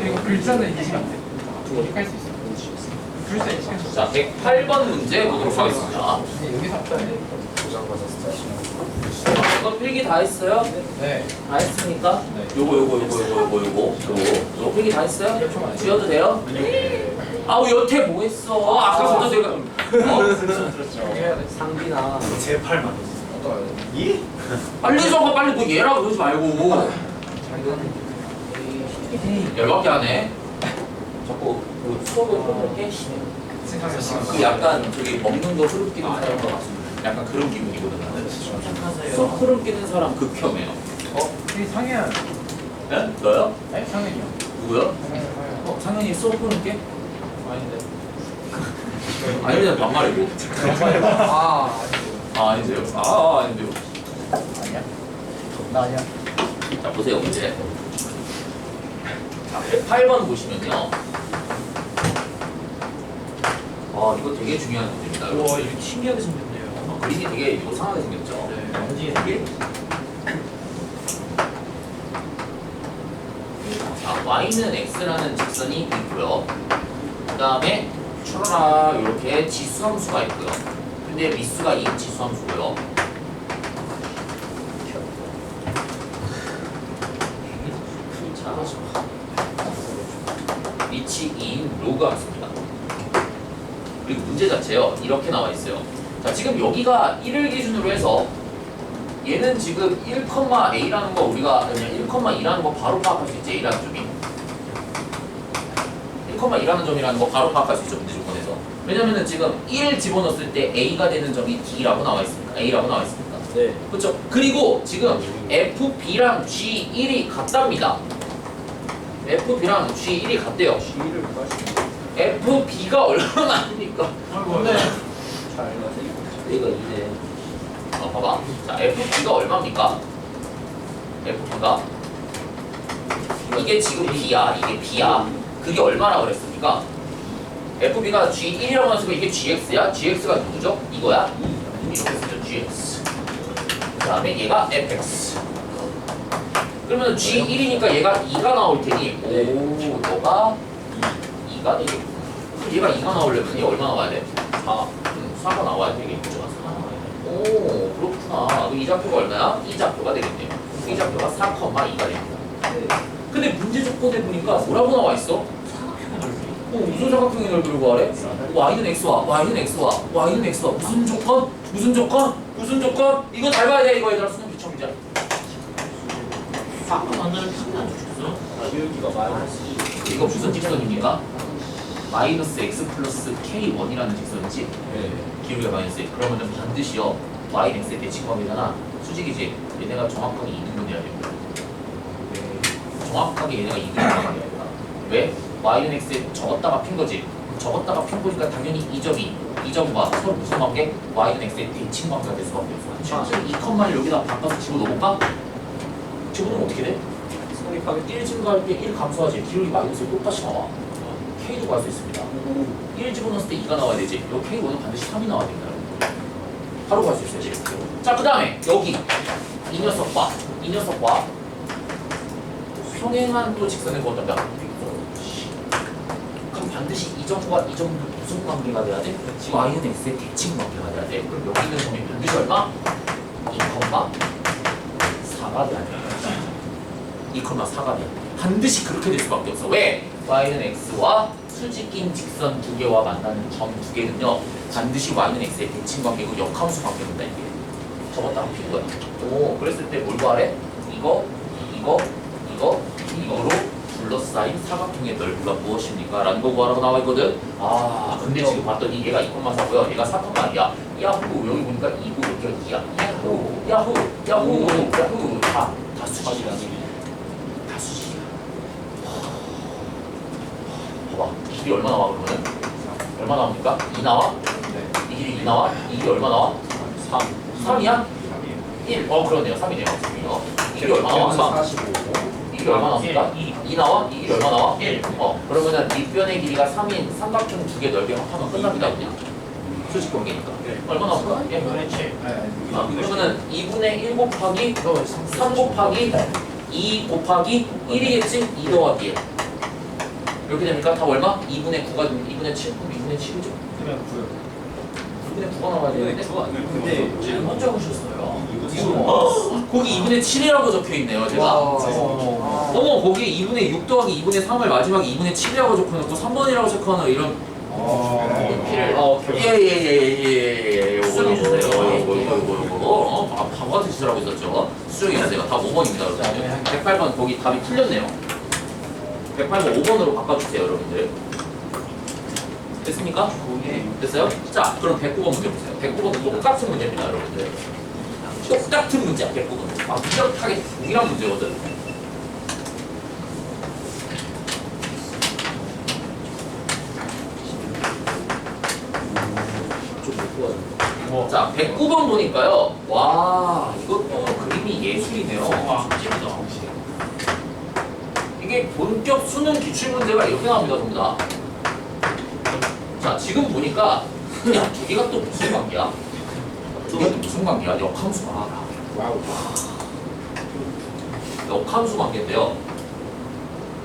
그리고 글자는 이해가 안 돼. 이렇게 할수 있어. 글자 이해가 안 돼. 자 108번 문제 보도록 하겠습니다 근데 여기서 없다네. 이거 필기 다 했어요? 네. 다 했으니까 네. 요거 요거 요거 요거 요거 요거 요거 요거 필기 다 했어요? 지어도 돼요? 아우 여태 뭐 했어? 아까부터 내가 어? 상빈아 제 팔만. 이? 빨리 적어 빨리 뭐 얘라 그러지 말고 열받게 하네 자꾸 그 수업을 끊을게 생각해 시간. 그 약간 저기 먹는 거 흐름 끼는 사람과 같은 약간 그런 기분이거든 나는 수업 흐름 끼는 사람 극혐해요 어? 이 상해야. 네? 너요? 네? 상해요. 누구요? 어, 상현이 수업 흐름 깨? 아닌데. 아니면 반말이고 아, 아? 아, 아 아닌데요? 아니야? 나 아니야. 자 보세요 문제 자 108번 보시면요. 아 이거 되게 중요한 문제입니다. 와 이렇게 신기하게 생겼네요. 어, 그림이 되게 요상하게 생겼죠? 네. 뭔지 이게. 자 y는 x라는 직선이 있고요. 그 다음에 추러라 이렇게 지수함수가 있고요. 근데 미수가 2 지수함수고요 H2 로그가 있습니다. 그리고 문제 자체요. 이렇게 나와 있어요. 자, 지금 여기가 1을 기준으로 해서 얘는 지금 1,A라는 거 우리가 그냥 1,2라는 거 바로 파악할 수 있지 A라는 점이 1,2라는 점이라는 거 바로 파악할 수 있죠 문제 조건에서 왜냐면은 지금 1 집어넣었을 때 A가 되는 점이 D라고 나와 있습니까? A라고 나와 있습니까? 네. 그렇죠 그리고 지금 FB랑 G1이 같답니다 fb랑 g1이 같대요 G를 구하시면 fb가 얼마나 아닙니까 근데 잘? 내가 이제 어, 봐봐. 자, FP가 얼마입니까? FP가 이게 지금 B야. 이게 B야. 그게 얼마나 그랬습니까? FP가 G1이라고 했으면 이게 GX야? GX가 누구죠? 이거야? 이렇게 쓰죠. GX. 그 다음에 얘가 FX. 그러면 G1이니까 얘가 2가 나올 테니 네. 오, 너가 2 가 되겠고 그럼 얘가 2가 나오려면 얘 얼마 나와야 돼? 4. 음, 4가 나와야 되겠죠. 4 나와야 돼. 오, 그렇구나. 그럼 이 좌표가 얼마야? 이 좌표가 되겠네요. 이 좌표가 4,2가 됩니다. 근데 문제 조건에 보니까 뭐라고 나와 있어? 어, 무슨 사각형의 넓이를 구하래? y는 x와 y는 x와 y는 x와 무슨 조건? 무슨 조건? 무슨 조건? 이거 잘 봐야 돼 이거 얘들아 수능 기초문제 사건 만나면 편이 안 좋겠어 기울기가 마이너스 이거 무슨 직선입니까? 마이너스 x 플러스 k1이라는 직선이지 네. 기울기가 마이너스 1 그러면은 반드시요 y x의 대칭관계잖아 수직이지 얘네가 정확하게 이등분해야 됩니다 정확하게 얘네가 이등분해야 됩니다 왜? y는 x에 적었다가 핀 거지 적었다가 핀 거니까 당연히 이 점이 이 점과 서로 무슨 관계? y는 x의 대칭 관계가 될 수밖에 없어 실제로 이 컴마를 여기다 바꿔서 집어넣어볼까? 집어넣으면 어떻게 돼? 성립하게 1 증가할 때 1 감소하지. 기울기 마이너스 1 똑같이 나와. K도 구할 수 있습니다. 1 집어넣었을 때 2가 나와야 되지. 요 K1은 반드시 3이 나와야 됩니다 바로 구할 수 있어야지 자그 다음에 여기. 이 녀석과 이 녀석과 평행한 또 직선을 그럼 반드시 이 점과 이 점도 무슨 관계가 돼야 돼? y는 x의 대칭 관계가 돼야 돼. 그럼 여기 있는 점이 반드시 얼마? 2,4가 돼야 돼 2,4가 돼. 반드시 그렇게 될 수밖에 없어. 왜? y는 x와 수직인 직선 두 개와 만나는 점 두 개는요. 반드시 y는 x의 대칭 관계고 역함수 관계입니다. 이게. 접었다가 핀 거야. 오, 그랬을 때 뭘 구하래? 이거, 이거, 이거, 이거로 둘러싸인 사각형의 넓이가 무엇입니까? 라는 거 구하라고 나와 있거든. 아, 근데 지금 봤더니 얘가 2,4고요. 얘가 4,2야. 야후, 여기 보니까 2고 여기가 2야. 야후, 야후, 야후, 야후. 다, 다 수직이야. 다 수직이야. 봐봐. 길이 얼마 나와 그러면은? 얼마 나옵니까? 2 나와? 네. 이 길이 2 나와? 이 길이 얼마 나와? 3. 3이야? 1. 어 그러네요. 3이네요. 어. 이 길이 얼마 나와? 3. 45이 길이 얼마 나옵니까? 2. 2 나와? 이 길이 얼마 나와? 1. 어 그러면은 밑변의 길이가 3인 삼각형 두 개 넓이 합하면 끝납니다 그냥. 수직 관계니까. 얼마 나올까? 예. 네. 아, 그러면은 2분의 1 곱하기 3 곱하기 2 곱하기 1이겠지? 2 더하기 1 이렇게 되니까 다 얼마? 2분의 9가 2분의 7? 그럼 2분의 7이죠? 그냥 구요. 2분의 9가 나와야 되는데 근데 잘못 적으셨어요. 어, 거기 2분의 7이라고 적혀 있네요 제가 어. 어머 거기에 2분의 6 더하기 2분의 3을 마지막에 2분의 7이라고 적혀놓고 3번이라고 적혀놓은 이런 어. 피를 어, 예예예예예예 요거 수정해 요거 주세요. 요거 요거 요거 요거 어, 아, 바보 같은 짓을 하고 있었죠 수정해 주세요 다 5번입니다 여러분들 108번 거기 답이 틀렸네요 108번 5번으로 바꿔주세요 여러분들 됐습니까? 네. 됐어요? 자 그럼 109번 문제 보세요 109번은 똑같은 문제입니다 여러분들 똑같은 문제야 109번은 완벽하게 동일한 문제거든 도와줘 자, 109번 보니까요. 와, 이것도 그림이 예술이네요. 와, 찐이다. 이게 본격 수능 기출 문제가 이렇게 나옵니다, 전부 다. 자, 지금 보니까 야, 두 개가 또 무슨 관계야? 두 개가 또 무슨 관계야? 역함수 가. 와우. 역함수 관계인데요.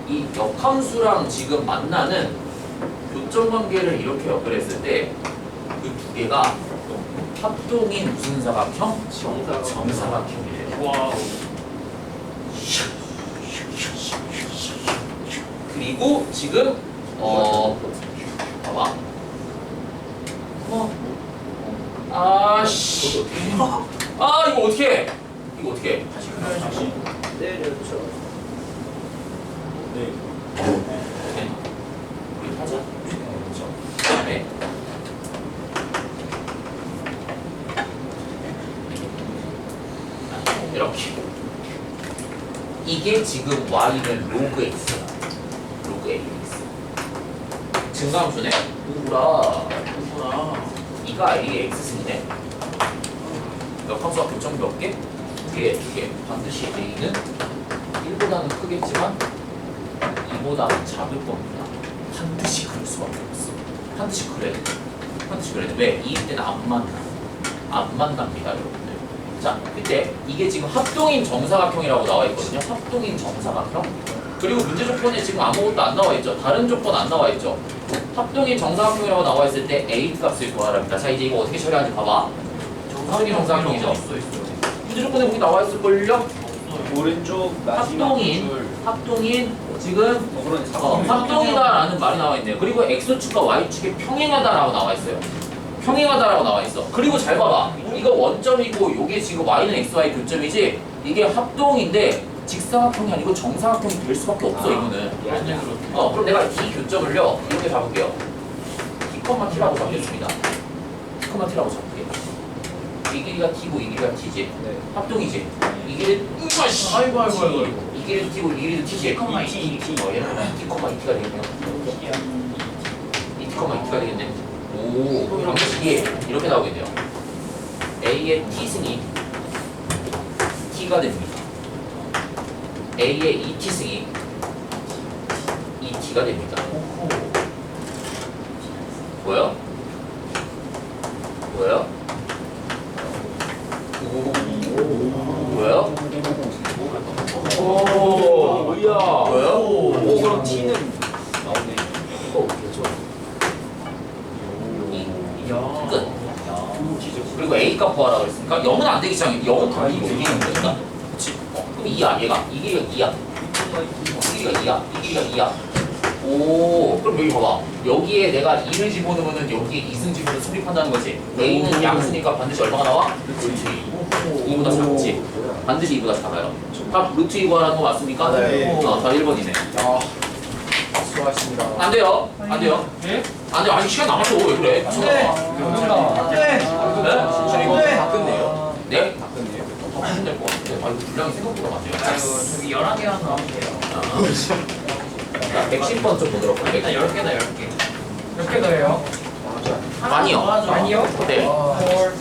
이 역함수랑 지금 만나는 교점 관계를 이렇게 연결했을 때 그 두 개가 합동인 무슨 사각형? 정사각. 정사각형이에요. 와. 그리고 지금 어 봐봐. 어. 아씨. 아 이거 어떻게? 이거 어떻게? 다시 다시 때렸죠. 네. 우리 하자. 그렇죠. 그다음에 이렇게. 이게 지금 y는 로그. 로그 ax. 증가함수네. 누구라? 누구나. 이가 a의 x승이네. 역함수가 교점 몇 개? 두 개, 두 개. 반드시 a는 1보다는 크겠지만 2보다는 작을 겁니다. 반드시 그럴 수밖에 없어. 반드시 그래. 반드시 그래. 왜? 이일 때는 안 만나. 안 만납니다, 여러분들. 자, 그때 이게 지금 합동인 정사각형이라고 나와 있거든요. 합동인 정사각형. 그리고 문제 조건에 지금 아무것도 안 나와 있죠. 다른 조건 안 나와 있죠. 합동인 정사각형이라고 나와 있을 때 a 값을 구하랍니다. 자, 이제 이거 어떻게 처리하는지 봐봐. 합동인 정사각형이죠. 문제 조건에 거기 나와 있을걸요? 오른쪽 합동인, 줄. 합동인 지금 어. 어, 합동이다라는 말이 나와 있네요. 그리고 x축과 y축이 평행하다라고 나와 있어요. 평행하다라고 나와 있어. 그리고 잘 봐봐. 이거 원점이고 요게 지금 y는 xy 교점이지. 이게 합동인데 직사각형이 아니고 정사각형이 될 수밖에 없어 이거는. 완전 그렇게. 어 그럼 내가 이 교점을요 이렇게 잡을게요. t, t라고 잡겠습니다. t, t라고 잡을게요. 이 길이가 t고 이 길이가 t지. 네. 합동이지. 이 길이 으아씨. 아이고, 아이고, 아이고, 아이고. 이 길이 t고 이 길이도 t지. 이, 이, 이. 어 얘는 t, 2t가 되겠네요. 2t, 2t가 되겠네. 오, 그럼 이게 이렇게 나오겠네요. a의 t승이 t가 됩니다. A의 2t승이 2t가 됩니다. 뭐요? 뭐요? 뭐요? 오. 뭐야? 뭐요? 오, 그럼 T는 나오네. 오, 그렇죠. 이, 야. 끝. 그리고 A 값 구하라 그랬으니까 0은 안 시작해. 0은 다 이기는 거니까. 그치? 어, 그럼 2야, 얘가. 이 길이가 2야. 이 길이가 2야. 이 길이가 2야. 오, 그럼 여기 봐봐. 여기에 내가 2를 집어넣으면 여기에 2승 집어넣어 수립한다는 거지. A는 양수니까 반드시 얼마가 나와? 루트 2. 2보다 작지? 반드시 2보다 작아요. 답 루트 2 구하라는 거 맞습니까? 네. 어, 답 1번이네. 야. 수고하셨습니다. 안 돼요. 안 돼요. 네? 안 돼요. 아직 시간 남았어. 왜 그래? 네. 미쳤나? 네. 네? 저 이거 네. 다 끝내요. 네? 다 끝내요. 더 하면 될것 같은데. 아, 이거 분량이 생각보다 많네요. 아이고, 저기 11개만 나오면 돼요. 자, 110번 좀 보도록 일단 할게요. 10개다, 10개. 몇개 더해요? 많이요. 많이요? 네. 아. 헐.